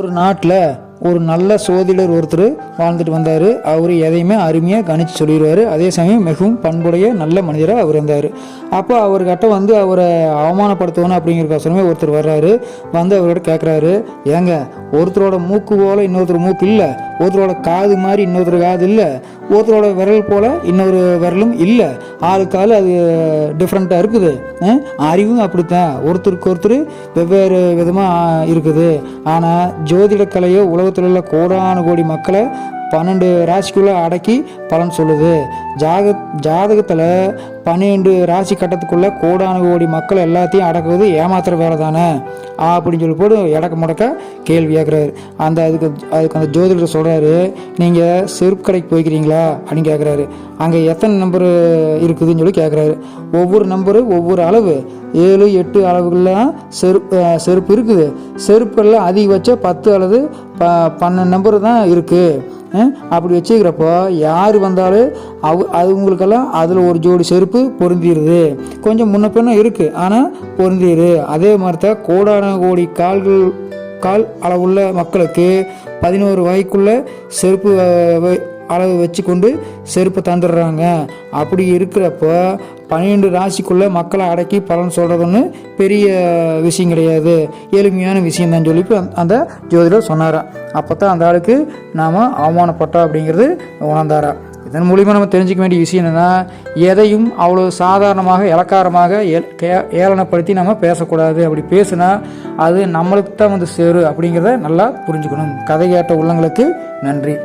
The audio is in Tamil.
ஒரு நாட்டில் ஒரு நல்ல சோதிடர் ஒருத்தர் வாழ்ந்துட்டு வந்தார். அவர் எதையுமே அருமையாக கணிச்சு சொல்லிடுவார். அதே சமயம் மிகவும் பண்புடைய நல்ல மனிதராக அவர் இருந்தார். அப்போ அவர்கிட்ட வந்து அவரை அவமானப்படுத்தணும் அப்படிங்கிறக்கோசரமே ஒருத்தர் வர்றாரு. வந்து அவரோட கேட்குறாரு ஏங்க ஒருத்தரோட மூக்கு போல் இன்னொருத்தர் மூக்கு இல்லை. ஒருத்தரோட காது மாதிரி இன்னொருத்தர் காது இல்லை. ஒருத்தரோட விரல் போல் இன்னொரு விரலும் இல்லை. ஆளுக்கு ஆள் அது டிஃப்ரெண்ட்டாக இருக்குது. அறிவும் அப்படித்தான். ஒருத்தருக்கு ஒருத்தர் வெவ்வேறு விதமாக இருக்குது. ஆனால் ஜோதிட கலையோ உலகத்தில் உள்ள கோடான கோடி மக்களை பன்னெண்டு ராசிக்குள்ளே அடக்கி பலன் சொல்லுது. ஜாக ஜாதகத்தில் பன்னெண்டு ராசி கட்டத்துக்குள்ளே கோடான கோடி மக்கள் எல்லாத்தையும் அடக்குவது ஏமாத்துற வேலை தானே அப்படின்னு சொல்லி போட்டு இடக்க முடக்க கேள்வி கேட்குறாரு அந்த அதுக்கு அதுக்கு அந்த ஜோதிடர் சொல்கிறாரு நீங்கள் செருப்பு கடைக்கு போய்க்கிறீங்களா? அப்படின்னு கேட்குறாரு அங்கே எத்தனை நம்பர் இருக்குதுன்னு சொல்லி கேட்குறாரு ஒவ்வொரு நம்பரு ஒவ்வொரு அளவு. ஏழு எட்டு அளவுகள்லாம் செருப்பு செருப்பு இருக்குது. செருப்பெல்லாம் அதிகபட்சம் பத்து அல்லது ப பன்னெண்டு நம்பர் தான் இருக்குது அப்படி வச்சுக்கிறப்போ யார் வந்தாலும் அவ அவங்களுக்கெல்லாம் அதில் ஒரு ஜோடி செருப்பு பொருந்திடுது கொஞ்சம் முன்ன பின்ன இருக்குது ஆனால் பொருந்திடுது அதே மாதிரி தான் கோடான கோடி கால்கள் கால் அளவுள்ள மக்களுக்கு பதினோரு வயக்குள்ள செருப்பு அளவு வச்சு அளவு வச்சுக்கொண்டு செருப்பு தந்துடுறாங்க. அப்படி இருக்கிறப்போ பன்னிரெண்டு ராசிக்குள்ளே மக்களை அடக்கி பலன் சொல்கிறதுன்னு பெரிய விஷயம் கிடையாது. எளிமையான விஷயம் தான் சொல்லி அந்த ஜோதிடர் சொன்னாராம் அப்போ தான் அந்த ஆளுக்கு நாம் அவமானப்பட்டோம் அப்படிங்கிறது உணர்ந்தாரா. இதன் மூலிமா நம்ம தெரிஞ்சுக்க வேண்டிய விஷயம் என்னென்னா எதையும் அவ்வளோ சாதாரணமாக இலக்காரமாக ஏ கே- ஏளனப்படுத்தி நம்ம பேசக்கூடாது. அப்படி பேசுனா அது நம்மளுக்கு தான் வந்து சேரு அப்படிங்கிறத நல்லா புரிஞ்சுக்கணும். கதை கேட்ட உள்ளங்களுக்கு நன்றி.